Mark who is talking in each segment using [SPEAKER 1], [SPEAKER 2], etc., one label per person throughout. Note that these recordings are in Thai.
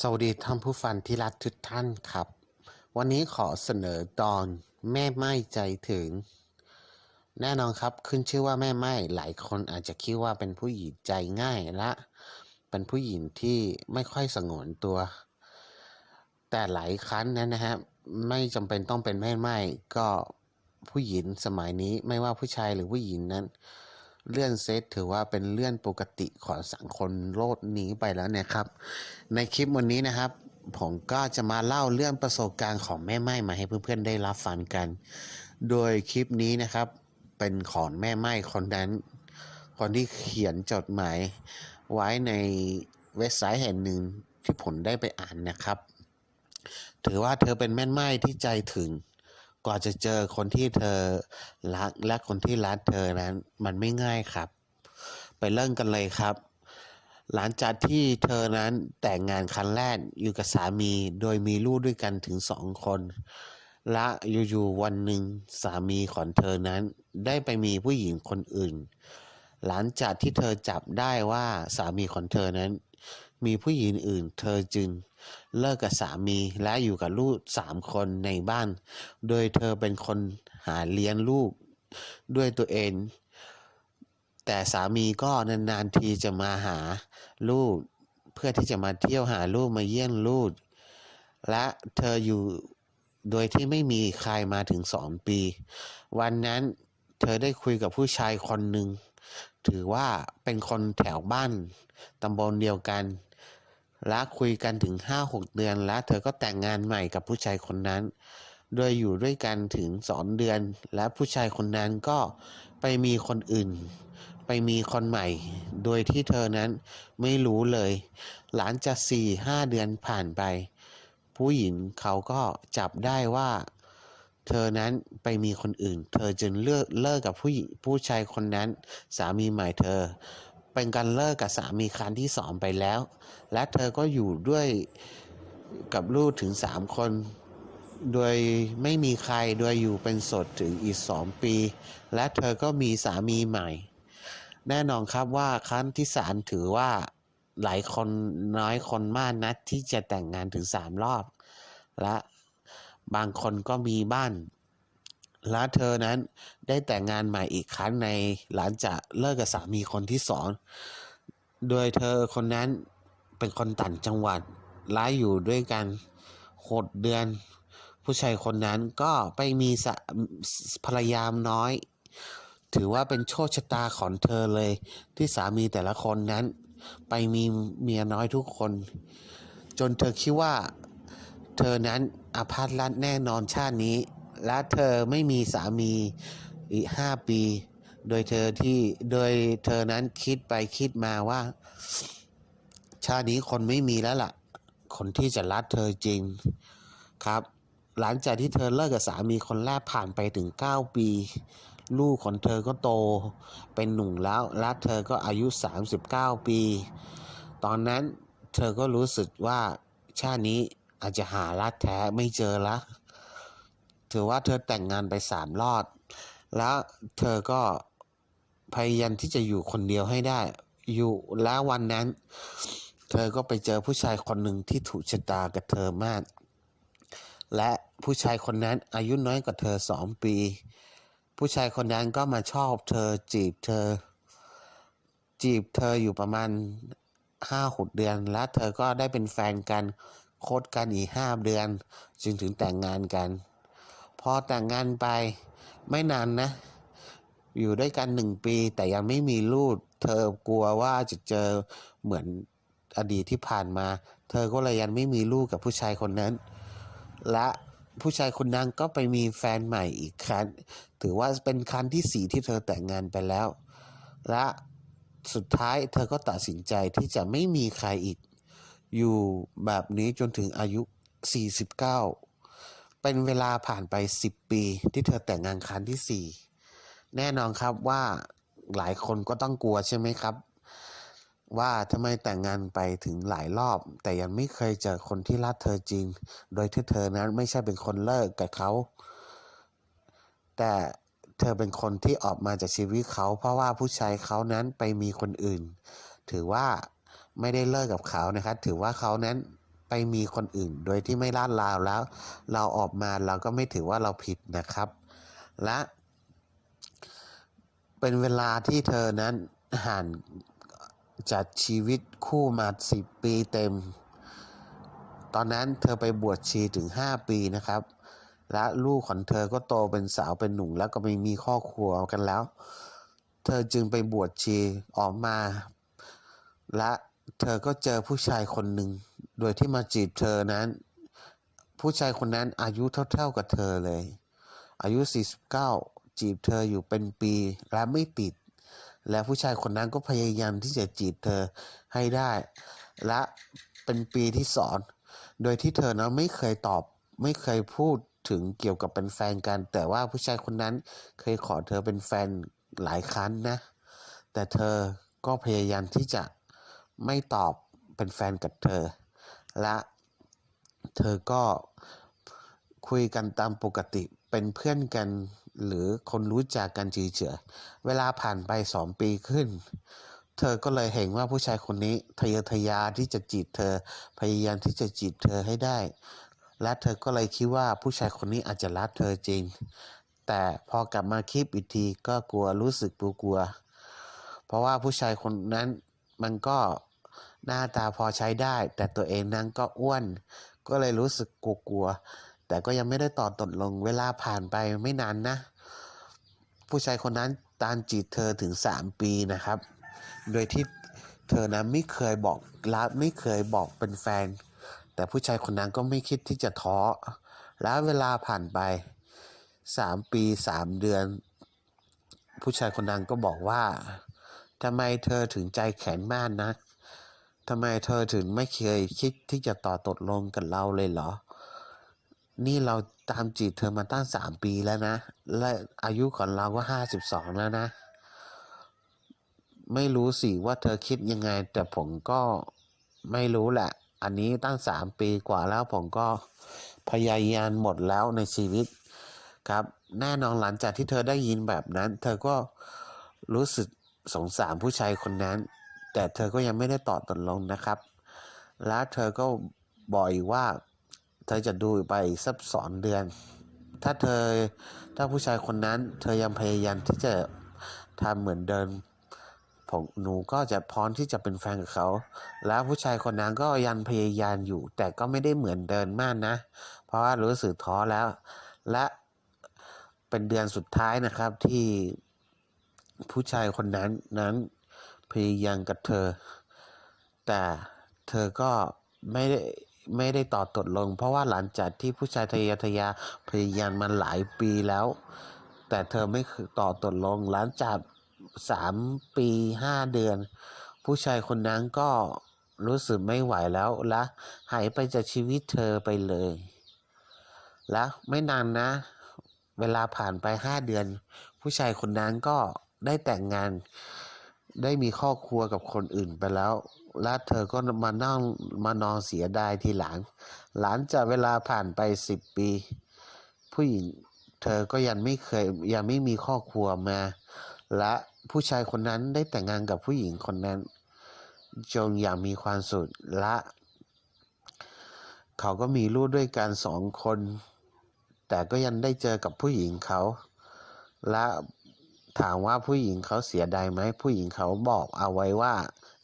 [SPEAKER 1] สวัสดีท่านผู้ฟังที่รักทุกท่านครับ วันนี้ขอเสนอตอนแม่ไม้ใจถึง แน่นอนครับขึ้นชื่อว่าแม่ไม้หลายคนอาจจะคิดว่าเป็นผู้หญิงใจง่ายและ เป็นผู้หญิงที่ไม่ค่อยสงวนตัว แต่หลายครั้งนั้นนะฮะไม่จำเป็นต้องเป็นแม่ไม้ก็ผู้หญิงสมัยนี้ไม่ว่าผู้ชายหรือผู้หญิงนั้น เลื่อนเซตถือว่าเป็นเลื่อนปกติของสังคมโลกนี้ไปแล้วนะครับ ในคลิปวันนี้นะครับ ผมก็จะมาเล่าเรื่องประสบการณ์ของแม่ไม้มาให้เพื่อนๆได้รับฟังกัน โดยคลิปนี้นะครับ เป็นของแม่ไม้คนนั้น คนที่เขียนจดหมายไว้ในเว็บไซต์แห่งหนึ่งที่ผมได้ไปอ่านนะครับ ถือว่าเธอเป็นแม่ไม้ที่ใจถึง กว่าจะเจอคนที่เธอรักและคนที่รักเธอนั้น มันไม่ง่ายครับ ไปเริ่มกันเลยครับ หลังจากที่เธอนั้นแต่งงานครั้งแรกอยู่กับสามีโดยมีลูกด้วยกันถึงสองคน และอยู่ๆวันหนึ่งสามีของเธอนั้น ได้ไปมีผู้หญิงคนอื่น หลังจากที่เธอจับได้ว่าสามีของเธอนั้น มีผู้หญิงอื่น เธอจึง เลิกกับสามีและอยู่กับลูกสามคนในบ้าน โดยเธอเป็นคนหาเลี้ยงลูกด้วยตัวเอง แต่สามีก็นานๆทีจะมาหาลูก เพื่อที่จะมาเที่ยวหาลูกมาเยี่ยมลูก และเธออยู่โดยที่ไม่มีใครมาถึงสองปี วันนั้นเธอได้คุยกับผู้ชายคนหนึ่งถือว่าเป็นคนแถวบ้านตำบลเดียวกัน และคุยกันถึงห้าหกเดือน แล้วเธอก็แต่งงานใหม่กับผู้ชายคนนั้น โดยอยู่ด้วยกันถึงสองเดือน และผู้ชายคนนั้นก็ไปมีคนอื่น ไปมีคนใหม่ โดยที่เธอนั้นไม่รู้เลย หลังจากสี่ห้าเดือนผ่านไป ผู้หญิงเขาก็จับได้ว่า เธอนั้นไปมีคนอื่น เธอจึงเลิกเลิกกับผู้ผู้ชายคนนั้น สามีใหม่เธอ เป็นการเลิกกับสามีครั้งที่สองไปแล้ว และเธอก็อยู่ด้วยกับลูกถึงสามคน โดยไม่มีใครโดยอยู่เป็นโสดถึงอีกสองปี และเธอก็มีสามีใหม่ แน่นอนครับว่าครั้งที่สามถือว่าหลายคนน้อยคนมากนัดที่จะแต่งงานถึงสามรอบ และบางคนก็มีบ้าน และเธอนั้นได้แต่งงานใหม่อีกครั้งในหลังจากเลิกกับสามีคนที่สองโดยเธอคนนั้นเป็นคนต่างจังหวัดและอยู่ด้วยกันหดเดือน ผู้ชายคนนั้นก็ไปมีภรรยามน้อย ถือว่าเป็นโชคชะตาของเธอเลย ที่สามีแต่ละคนนั้น ไปมีเมียน้อยทุกคน จนเธอคิดว่า เธอนั้นอาภัพรักแน่นอนชาตินี้ และเธอไม่มีสามีอีกห้าปี โดยเธอที่โดยเธอนั้นคิดไปคิดมาว่า ชาตินี้คนไม่มีแล้วล่ะ คนที่จะรักเธอจริงครับ หลังจากที่เธอเลิกกับสามีคนแรกผ่านไปถึง 9 ปี ลูกของเธอก็โตเป็นหนุ่มแล้วและเธอก็อายุ 39 ปี ตอนนั้นเธอก็รู้สึกว่าชาตินี้อาจจะหารักแท้ไม่เจอละ ถือว่าเธอแต่งงานไปสามรอด แล้วเธอก็พยายามที่จะอยู่คนเดียวให้ได้ อยู่แล้ววันนั้น เธอก็ไปเจอผู้ชายคนหนึ่งที่ถูกชะตากับเธอมาก และผู้ชายคนนั้นอายุน้อยกว่าเธอสองปี ผู้ชายคนนั้นก็มาชอบเธอจีบเธอ จีบเธออยู่ประมาณห้าหกเดือน และเธอก็ได้เป็นแฟนกันคบกันอีกห้าเดือน จึงถึงแต่งงานกัน พอแต่งงานไปไม่นานนะ อยู่ด้วยกันหนึ่งปีแต่ยังไม่มีลูกเธอกลัวว่าจะเจอเหมือนอดีตที่ผ่านมา เธอก็เลยยังไม่มีลูกกับผู้ชายคนนั้น และผู้ชายคนนั้นก็ไปมีแฟนใหม่อีกครั้งถือว่าเป็นครั้งที่สี่ที่เธอแต่งงานไปแล้ว และสุดท้ายเธอก็ตัดสินใจที่จะไม่มีใครอีก อยู่แบบนี้จนถึงอายุ 49 เป็นเวลาผ่านไป 10 ปีที่เธอแต่งงานครั้งที่ 4 แน่นอนครับว่าหลายคนก็ต้องกลัวใช่ไหมครับ ว่าทำไมแต่งงานไปถึงหลายรอบ แต่ยังไม่เคยเจอคนที่รักเธอจริง โดยที่เธอนั้นไม่ใช่เป็นคนเลิกกับเขา แต่เธอเป็นคนที่ออกมาจากชีวิตเขา เพราะว่าผู้ชายเขานั้นไปมีคนอื่น ถือว่าไม่ได้เลิกกับเขานะครับ ถือว่าเขานั้น มีคนอื่น โดยที่ไม่ลาดลาวแล้ว เราออกมาเราก็ไม่ถือว่าเราผิดนะครับ และเป็นเวลาที่เธอนั้นห่างจากชีวิตคู่มาสิบปีเต็ม ตอนนั้นเธอไปบวชชีถึงห้าปีนะครับ และลูกของเธอก็โตเป็นสาวเป็นหนุ่มแล้วก็ไม่มีครอบครัวกันแล้ว เธอจึงไปบวชชีออกมา และเธอก็เจอผู้ชายคนหนึ่ง โดยที่มาจีบเธอนั้น ผู้ชายคนนั้นอายุเท่า ๆกับเธอเลย อายุ 49 จีบเธออยู่เป็นปีและไม่ติด และผู้ชายคนนั้นก็พยายามที่จะจีบเธอให้ได้ และเป็นปีที่สอน โดยที่เธอนะไม่เคยตอบไม่เคยพูดถึงเกี่ยวกับเป็นแฟนกัน แต่ว่าผู้ชายคนนั้นเคยขอเธอเป็นแฟนหลายครั้งนะ แต่เธอก็พยายามที่จะไม่ตอบเป็นแฟนกับเธอ และเธอก็คุยกันตามปกติเป็นเพื่อนกันหรือคนรู้จักกันเฉยๆเวลาผ่านไปสองปีขึ้น เธอก็เลยเห็นว่าผู้ชายคนนี้ทะเยอทะยานที่จะจีบเธอ พยายามที่จะจีบเธอให้ได้ และเธอก็เลยคิดว่าผู้ชายคนนี้อาจจะรักเธอจริง แต่พอกลับมาคิดอีกทีก็กลัวรู้สึกกลัวๆเพราะว่าผู้ชายคนนั้นมันก็ หน้าตาพอใช้ได้ แต่ตัวเองนั้นก็อ้วน ก็เลยรู้สึกกลัวๆแต่ก็ยังไม่ได้ต่อตกลงเวลาผ่านไปไม่นานนะ ผู้ชายคนนั้นตามจีบเธอถึงสามปีนะครับ โดยที่เธอนั้นไม่เคยบอกรักไม่เคยบอกเป็นแฟน แต่ผู้ชายคนนั้นก็ไม่คิดที่จะท้อแล้วเวลาผ่านไปสามปีสามเดือน ผู้ชายคนนั้นก็บอกว่าทำไมเธอถึงใจแข็งมากนัก ทำไมเธอถึงไม่เคยคิดที่จะต่อตกลงกับเราเลยเหรอ นี่เราตามจีบเธอมาตั้งสามปีแล้วนะ และอายุของเราก็ห้าสิบสองแล้วนะ ไม่รู้สิว่าเธอคิดยังไง แต่ผมก็ไม่รู้แหละ อันนี้ตั้งสามปีกว่าแล้วผมก็พยายามหมดแล้วในชีวิตครับ แน่นอนหลังจากที่เธอได้ยินแบบนั้น เธอก็รู้สึกสงสารผู้ชายคนนั้น แต่เธอก็ยังไม่ได้ตอบตกลงนะครับ และเธอก็บอกอีกว่า เธอจะดูไปอีกสักสองเดือน ถ้าเธอถ้าผู้ชายคนนั้น เธอยังพยายามที่จะทำเหมือนเดิมผมหนูก็จะพร้อมที่จะเป็นแฟนกับเขา แล้วผู้ชายคนนั้นก็ยังพยายามอยู่ แต่ก็ไม่ได้เหมือนเดินมากนะ เพราะว่ารู้สึกท้อแล้ว และเป็นเดือนสุดท้ายนะครับที่ผู้ชายคนนั้นนั้น พยายามกับเธอ แต่เธอก็ไม่ได้ไม่ได้ต่อตกลง เพราะว่าหลังจากที่ผู้ชายทะเยอทะยาพยายามมาหลายปีแล้ว แต่เธอไม่คือต่อตกลง หลังจากสามปีห้าเดือน ผู้ชายคนนั้นก็รู้สึกไม่ไหวแล้วและหายไปจากชีวิตเธอไปเลย และไม่นานนะ เวลาผ่านไปห้าเดือน ผู้ชายคนนั้นก็ได้แต่งงาน ได้มีครอบครัวกับคนอื่นไปแล้ว และเธอก็มานั่งมานอนเสียดายทีหลัง หลังจากเวลาผ่านไปสิบปี ผู้หญิงเธอก็ยังไม่เคยยังไม่มีครอบครัวมา และผู้ชายคนนั้นได้แต่งงานกับผู้หญิงคนนั้น จงอย่างมีความสุขและ เขาก็มีลูกด้วยกันสองคน แต่ก็ยังได้เจอกับผู้หญิงเขา และ ถามว่าผู้หญิงเขาเสียดายไหมผู้หญิงเขาบอกเอาไว้ว่า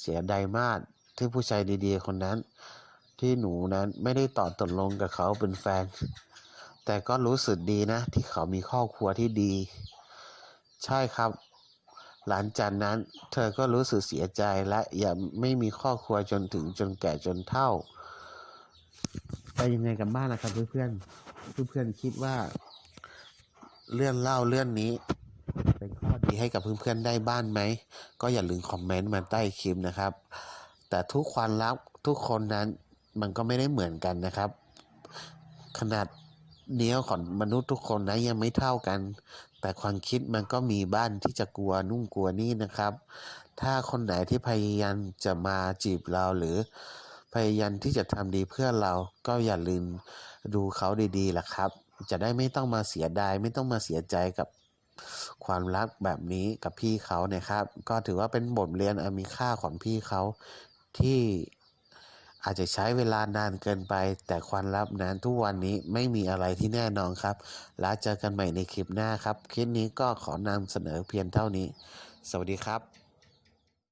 [SPEAKER 1] เสียดายมากที่ผู้ชายดีๆ คนนั้น ที่หนูนั้นไม่ได้ต่อตกลงกับเขาเป็นแฟน แต่ก็รู้สึกดีนะ ที่เขามีครอบครัวที่ดี ใช่ครับ หลังจากนั้น เธอก็รู้สึกเสียใจและอย่าไม่มีครอบครัวจนถึงจนแก่จนเฒ่าไปยังไงกันบ้างนะครับเพื่อนๆเพื่อนๆคิดว่า เรื่องเล่าเรื่องนี้ ให้กับเพื่อนๆได้บ้านไหม ก็อย่าลืมคอมเมนต์มาใต้คลิปนะครับ แต่ทุกความรักทุกคนนั้นมันก็ไม่ได้เหมือนกันนะครับ ขนาดเนี้ยของมนุษย์ทุกคนนะยังไม่เท่ากัน แต่ความคิดมันก็มีบ้านที่จะกลัวนุ่งกลัวนี่นะครับ ถ้าคนไหนที่พยายามจะมาจีบเราหรือพยายามที่จะทำดีเพื่อเราก็อย่าลืมดูเขาดีๆล่ะครับ จะได้ไม่ต้องมาเสียดายไม่ต้องมาเสียใจกับ ความรักแบบนี้กับพี่เขาเนี่ยครับ ก็ถือว่าเป็นบทเรียนอันมีค่าของพี่เขาที่อาจจะใช้เวลานานเกินไป แต่ความลับนั้นทุกวันนี้ไม่มีอะไรที่แน่นอนครับ แล้วเจอกันใหม่ในคลิปหน้าครับ คลิปนี้ก็ขอนำเสนอเพียงเท่านี้ สวัสดีครับ